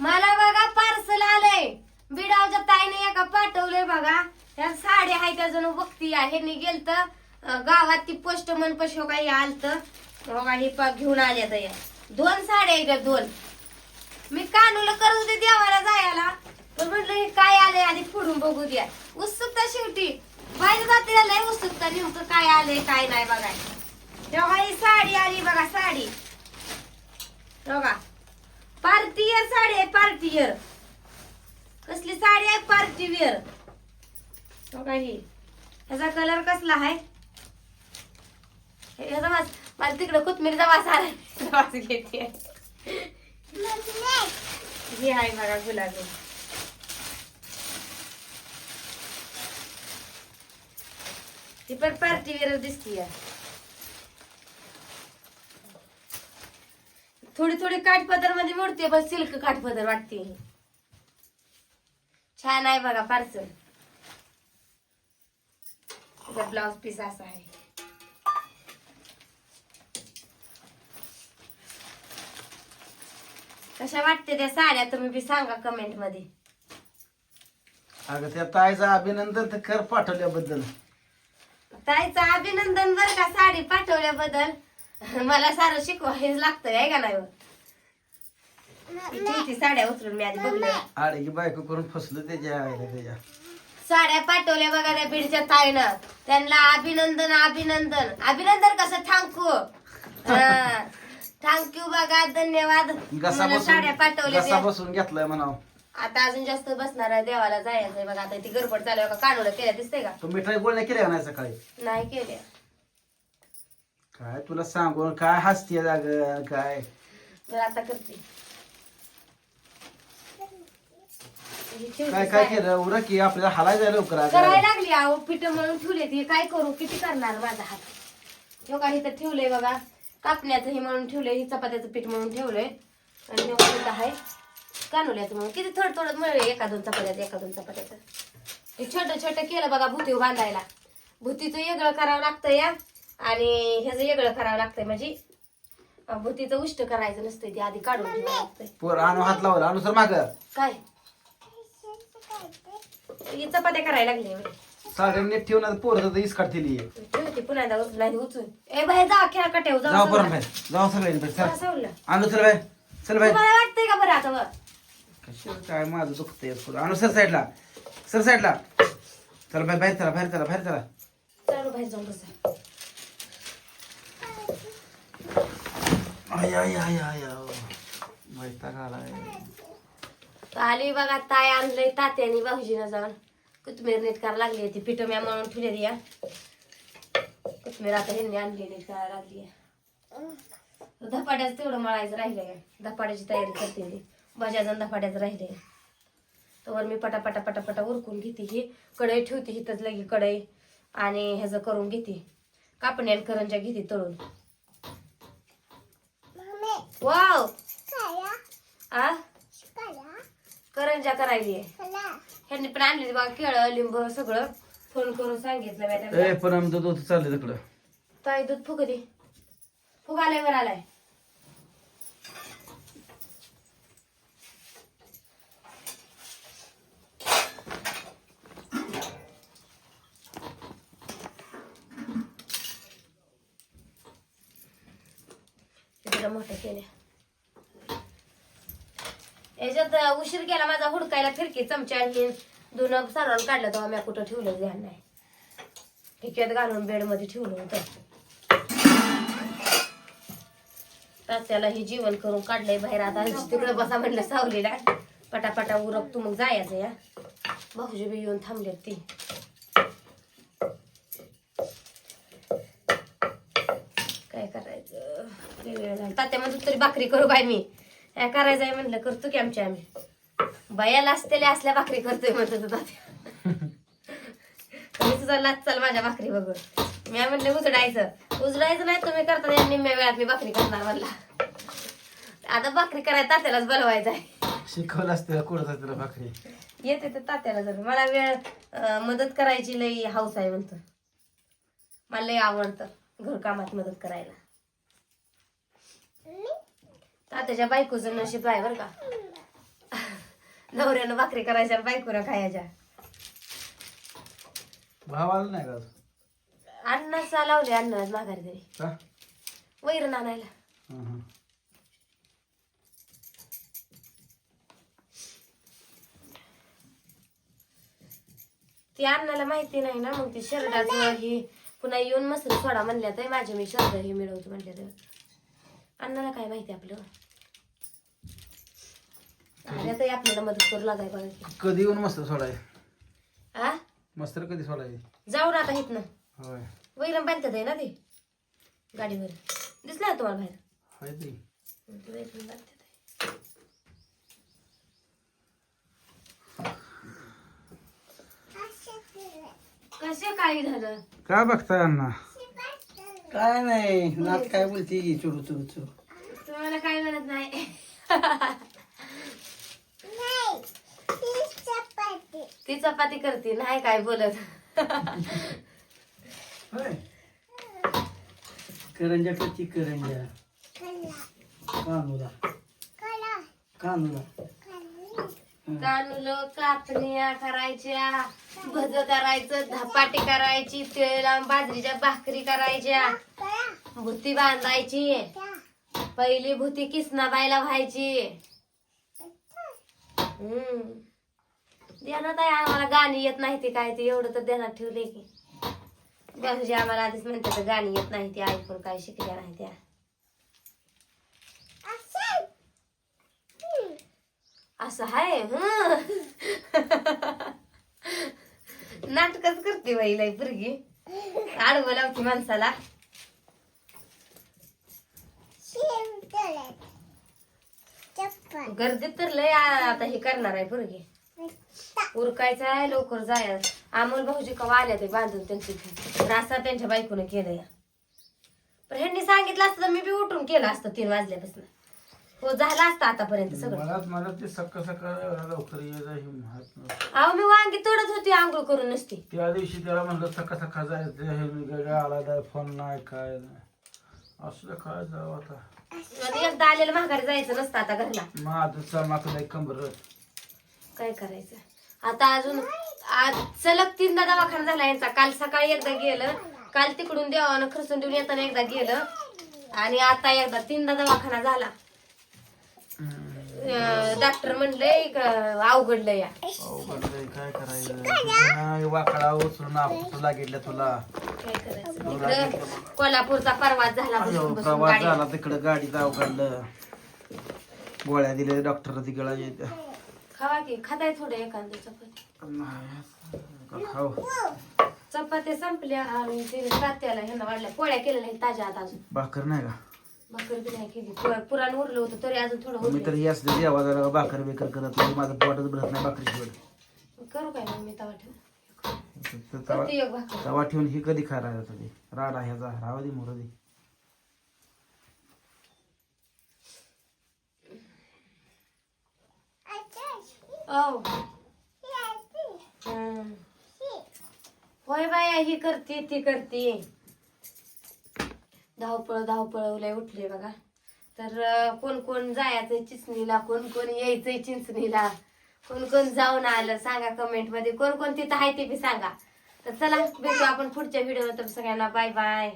मला बघा पार्सल आलंय. बिडावच्या ताईने एका पाठवलंय बघा. त्या साड्या त्या अजून बघती आहे. ह्यांनी गेलत गावात ती पोस्ट मन पशो काही आलत. बघा हे घेऊन आल्या तर या दोन साड्या आहेत त्या दोन. मी कानूला करू दे देवाला जायला. पण म्हटलं हे काय आलंय? आधी फोडून बघू द्या. उत्सुकता शेवटी. बाहेर जाते लय उत्सुकता. नेमकं काय आलंय काय नाही बघाय तेव्हा ही साडी आली बघा साडी. बघा. पार्टी वेअर साडी आहे पार्टी वेअर कसली साडी आहे? Party wear. बघा ही? ह्याचा कलर कसला आहे? ह्याचा वास मला तिकडे कोथमिरीचा वास त्याचा वास घेते. ही आहे बघा गुलाबी. ती पण पार्टी वेअर दिसतीये. थोडी थोडी काठपदरमध्ये मोडते पण सिल्क काठपदर वाटते. छान आहे बघा पार्सल ब्लाउज पीस असा आहे. कशा वाटते त्या साड्या तुम्ही बी सांगा कमेंटमध्ये. अगं त्या ताईचं अभिनंदन तर कर पाठवल्याबद्दल. ताईचं अभिनंदन बर का साडी पाठवल्याबद्दल. मला सारं शिकवायच लागतंय आहे का नाही हो? साड्या उचलून मी आधी बघल्या आडे की बायको करून फसलं त्याच्या आईला त्याच्या. साड्या पाठवल्या बघा त्या बीडच्या ताईनं. त्यांना अभिनंदन अभिनंदन. अभिनंदन कसं? थँक्यू थँक्यू बघा धन्यवाद. घसा मला साड्या बसून पाठवल्या घसा बसून घेतलाय म्हणाव. आता अजून जास्त बसणार आहे देवाला जायचंय बघा. आता ती गडबड चालू आहे का? कानोला केल्या दिसते का? तू मिठाई गोळण्या केल्या का नाही सकाळी? नाही केल्या. काय तुला सांगून काय हसतीये जाग काय? तर आता करते. काय काय. केलं? उरक की आपल्याला हलाय जायला लवकर करायला अगं. लागली अहो पीठ म्हणून ठेवले ती. काय करू? किती करणार माझा हात? हे का इथं ठेवलंय बघा. कापण्याचं हे म्हणून ठेवलंय ही चपात्याचं पीठ म्हणून ठेवलंय. आणि हे म्हणून आहे? कानुल्याचं म्हणून. किती थोडं थोडं मिळेल एका दोन चपात्याचं एका दोन चपात्याचं हे छोटं छोटं केलं बघा भुती बांधायला भुतीचं वेगळं करावं लागतं या. आणि ह्याचं वेगळं करावं लागतंय म्हणजे अं, भुतीचं उष्ट करायचं नसतंय ते आधी काढून ठेवावं लागतंय. पोर आणू हात लावला आणू सर माग. काय? ही चपात्या करायला लागली. साड्या नीट ठेवून पोर इस काढतील ठेवते पुन्हा एकदा उचलून आधी उचलून ए बाहेर जा खेळा कट्याव जाऊ जाऊ बरं बाहेर जाऊ सगळे बाहेर चल. सावलं आणू चल बाहेर चल बाहेर. तुम्हाला वाटतंय का बरं आता वर? काय माझं दुखतंय पुढं आणू सर साईडला. सर साईडला. चला बाहेर बाहेर चला बाहेर चला बाहेर चला. चालू बाहेर जाऊन बसा. आय आय आय आय वैताग आलाय. आली बघा ताय आणलंय तात्याने भाऊजीनं जाऊन. कोथमीर नीट करायला लागली ती. पिठं म्या म्हणून ठेवली या कोथमीर आता ह्यांनी आणली नीट करायला लागली धपाट्याचं तेवढं मळायचं राहिलं धपाट्याची तयारी करते मी भाज्याचं आणि धपाट्याचं राहिले तर मी पटापटा पटापटा उरकून घेते ही. कढई ठेवते हिथंच लगी कढई. आणि ह्याचं करून घेते. कापणी आणि करंजा घेते तळून. वाव. आ? करंजा करायली. ह्यांनी पण आणली बघा केळं लिंब सगळं. फोन करून सांगितलं मी त्यांना. ए पण आमचं दूध चाललंय तिकडं. ताई दूध फुग दे. फुग आलाय वर आलाय तिकडं मोठ्या केल्या. याच्यात उशीर केला माझा हुडकायला फिरकी चमचा आणि दोन सारवून काढलं तेव्हा मी कुठं ठेवलं ध्यान नाही. ठिक्यात घालून बेडमध्ये ठेवलं होतं. तात्याला हे जेवण करून काढलंय बाहेर. आता तिकडे बसा म्हणलं सावलीला. पटापटा उरक तू मग जायचं या. भाऊजी बी येऊन थांबलेत ती काय करायचं लय वेळ झाला तात्या म्हणतो तरी भाकरी करू बाय मी. काय करायचं आहे म्हणलं करतो की आमच्या आम्ही. बायाला असलेल्या असल्या भाकरी करतोय म्हणतो तो तात्या. मी तुझा लाच चाल माझ्या भाकरी बघून. मी म्हणलं उजडायचं. उजडायचं नाही तुम्ही करता त्या निम्म्या वेळात मी भाकरी करणार म्हणला. आता भाकरी करायला तात्यालाच बोलवायचं आहे. शिकवलं असतं कुठं तिला भाकरी? येते तर तात्याला जर मला वेळ अं, मदत करायची लई हाऊस आहे म्हणतो. मला लई आवडतं घरकामात मदत करायला. तात्याच्या बायकोचं नशीब आहे बरं का. नवऱ्यानं भाकरी करायच्या आणि बायकोनं खायच्या. भाव आला नाही का अजून? अण्णाचा लावले अण्णा माघारी तरी. का? वैरण आणायला हं, हं. ती अण्णाला माहिती नाही ना मग ती शर्टाचं ही पुन्हा येऊन मस्त सोडा म्हणल्या तर माझे मी शर्ट हे मिळवतो म्हणल्या तर. अण्णाला काय माहिती आपलं? आपल्याला मदत करू लागाय बघा कधी येऊन मस्त सोडाय? आ? मस्तर कधी सोडाय? जाऊ ना आता इथनं. होय. वैरण बांधतात आहे ना ते? गाडीवर. दिसलं ना तुम्हाला बाहेर? हाय ती ते वैरण बांधतात आहे. कसे काय झालं? का बघताय अण्णा? काय नाही नात काय बोलती? चुरू चुरू चुरू. तुम्हाला काय म्हणत नाही. ती चपाती करते नाही काय बोलत. होय. करंजा करती करंजा. कानूला. कानूला. तांदूळ कापण्या करायच्या भज करायचं धपाटी करायची तेल लावून बाजरीच्या भाकरी करायच्या भुती बांधायची पहिली भुती किसनाबाईला व्हायची. हम्म. ध्यानात आहे आम्हाला गाणी येत नाही ते काय ते एवढं तर ध्यानात ठेवले की. भाऊजी आम्हाला आधीच म्हणतात तर गाणी येत नाही ती ऐकून काय शिकल्या नाही त्या. असं हाय नाटकच करते बाईला ही पुरगी. आडवं लावती माणसाला. गर्दीत तर लय आता हे करणार आहे पोरगी. उरकायचं आहे लवकर जाय अमोल भाऊजी कवा आल्या ते बांधून त्यांची रासा त्यांच्या बायकोनं केलं या पण ह्यांनी सांगितलं असतं तर मी बी उठून केलं असतं तीन वाजल्यापासून. हो झालं असतं आतापर्यंत सगळं. मला मला ते सकाळ लवकर हे अहो मी वांगी तोडत होती आंघोळ करून नसती. त्या दिवशी त्याला म्हणलं सकाळ सकाळ जायचं हे मी गड्या आला नाही फोन नाही काय नाही. असलं काय जावं आता. आणि एकदा आलेलं महागारी जायचं नसतं आता घरला. माझं कंबर. काय करायचं? आता अजून आज सलग तीनदा दवाखाना झाला यांचा. काल सकाळी एकदा गेलं काल तिकडून देवानं खर्चून देऊन येताना एकदा गेलं. आणि आता एकदा तीनदा दवाखाना झाला. डॉक्टर म्हणले अवघडलं या अवघडलंय काय करायचं? नाही, वाकडा उचलून लागितलं तुला. काय करायचं? इकडं कोल्हापूरचा परवास झाला बसून बसून प्रवास गाडी. झाला तिकडं गाडीत अवघडलं. गोळ्या दिल्या डॉक्टर तिकडं येत. खावा की खाताय थोडं एखादी चपाती. नाही, खाऊ. चपात्या संपल्या आणि ते तात्याला ह्यांना वाढल्या पोळ्या केलेल्या आहेत ताज्या आता अजून. भाकर नाही का? भाकर बी नाही केली. पुरा- पुराण उरलं होतं तरी अजून थोडं मी तर होतं याच जेव्हा जरा भाकर बिकर करत नाही माझं पोटच भरत नाही भाकरी करू काय मग मी तवा ठेवून? तर तवा करते एक भाकर. तवा ठेवून ही कधी खायला जात ते? राडा ह्याचा रावा दे मोर दे. औ. हं. होय बाया ही करते ती करते. धावपळ धावपळ लय उठले बघा. तर कोण कोण जायचंय चिचणीला कोण कोण यायचंय चिंचणीला कोण कोण जाऊन आलं सांगा कमेंटमध्ये. कोण कोण तिथं आहे ते बी सांगा. तर चला भेटू आपण पुढच्या व्हिडिओ तर सगळ्यांना. Bye bye